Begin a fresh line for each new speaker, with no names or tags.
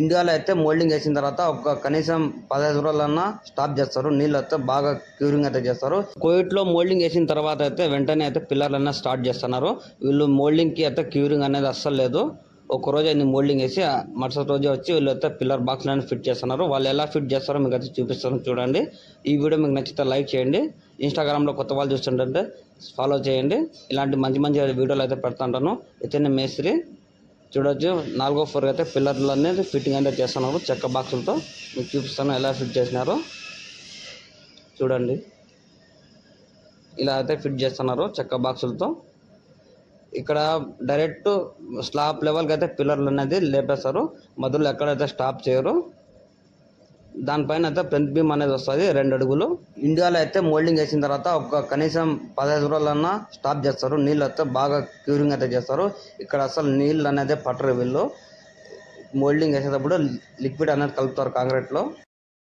ఇండియాలో అయితే మోల్డింగ్ వేసిన తర్వాత ఒక కనీసం పదహైదు రోజులన్నా స్టాప్ చేస్తారు. నీళ్ళు అయితే బాగా క్యూరింగ్ అయితే చేస్తారు. కోవిడ్లో మోల్డింగ్ వేసిన తర్వాత అయితే వెంటనే అయితే పిల్లర్లన్నా స్టార్ట్ చేస్తున్నారు. వీళ్ళు మోల్డింగ్కి అయితే క్యూరింగ్ అనేది అస్సలు లేదు. ఒక రోజు అయింది మోల్డింగ్ వేసి ఆ మరుసటి రోజు వచ్చి వీళ్ళు అయితే పిల్లర్ బాక్స్ అనేది ఫిట్ చేస్తున్నారు. వాళ్ళు ఎలా ఫిట్ చేస్తారో మీకు అయితే చూపిస్తాను చూడండి. ఈ వీడియో మీకు నచ్చితే లైక్ చేయండి. ఇన్స్టాగ్రామ్లో కొత్త వాళ్ళు చూస్తుంటే ఫాలో చేయండి. ఇలాంటి మంచి మంచి వీడియోలు అయితే పెడుతుంటాను. ఇతనే మేస్త్రి. చూడొచ్చు. నాలుగో ఫ్లోర్ అయితే పిల్లర్లు అనేది ఫిట్టింగ్ అనేది చేస్తున్నారు. చెక్క బాక్సులతో మీకు చూపిస్తాను ఎలా ఫిట్ చేసినారో. చూడండి. ఇలా అయితే ఫిట్ చేస్తున్నారు చెక్క బాక్సులతో. ఇక్కడ డైరెక్ట్ స్లాబ్ లెవెల్కి అయితే పిల్లర్లు అనేది లేపేస్తారు. మధ్యలో ఎక్కడైతే స్టాప్ చేయరు దానిపైన అయితే ఫ్రంట్ బీమ్ అనేది వస్తుంది రెండు అడుగులు. ఇండియాలో అయితే మోల్డింగ్ వేసిన తర్వాత ఒక కనీసం పదహైదు రోజులన్నా స్టాప్ చేస్తారు. నీళ్ళు అయితే బాగా క్యూరింగ్ అయితే చేస్తారు. ఇక్కడ అసలు నీళ్ళు అనేది పట్టరు వీళ్ళు. మోల్డింగ్ వేసేటప్పుడు లిక్విడ్ అనేది కలుపుతారు కాంక్రీట్లో